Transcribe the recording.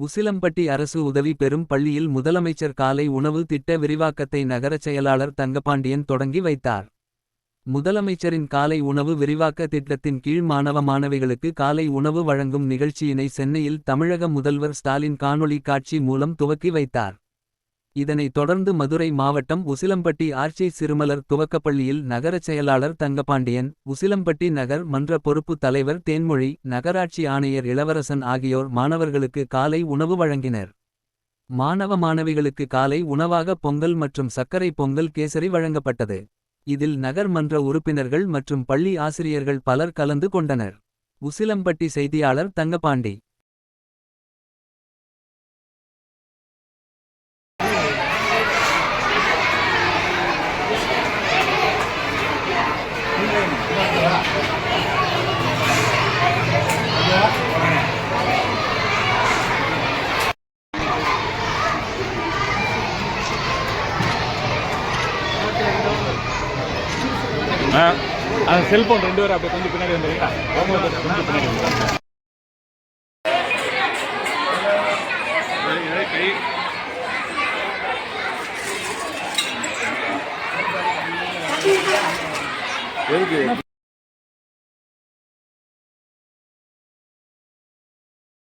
உசிலம்பட்டி அரசு உதவி பெறும் பள்ளியில் முதலமைச்சர் காலை உணவு திட்ட விரிவாக்கத்தை நகரச் செயலாளர் தங்கபாண்டியன் தொடங்கி வைத்தார். முதலமைச்சரின் காலை உணவு விரிவாக்க திட்டத்தின் கீழ் மாணவ மாணவிகளுக்கு காலை உணவு வழங்கும் நிகழ்ச்சியினை சென்னையில் தமிழக முதல்வர் ஸ்டாலின் காணொளி காட்சி மூலம் துவக்கி வைத்தார். இதனைத் தொடர்ந்து மதுரை மாவட்டம் உசிலம்பட்டி ஆர்ச்சி சிறுமலர் துவக்கப்பள்ளியில் நகரச் செயலாளர் தங்கபாண்டியன். உசிலம்பட்டி நகர் மன்ற பொறுப்பு தலைவர் தேன்மொழி. நகராட்சி ஆணையர் இளவரசன் ஆகியோர் மாணவர்களுக்கு காலை உணவு வழங்கினர். மாணவ மாணவிகளுக்கு காலை உணவாக பொங்கல் மற்றும் சர்க்கரை பொங்கல் கேசரி வழங்கப்பட்டது. இதில் நகர் மன்ற உறுப்பினர்கள் மற்றும் பள்ளி ஆசிரியர்கள் பலர் கலந்து கொண்டனர். உசிலம்பட்டி செய்தியாளர் தங்கபாண்டி. ஆ அந்த செல்போன் ரெண்டு பேரும் அப்படியே கொஞ்சம் பின்னாடி வந்துடுறீங்களா கொஞ்சம் பின்னாடி எதுக்கு?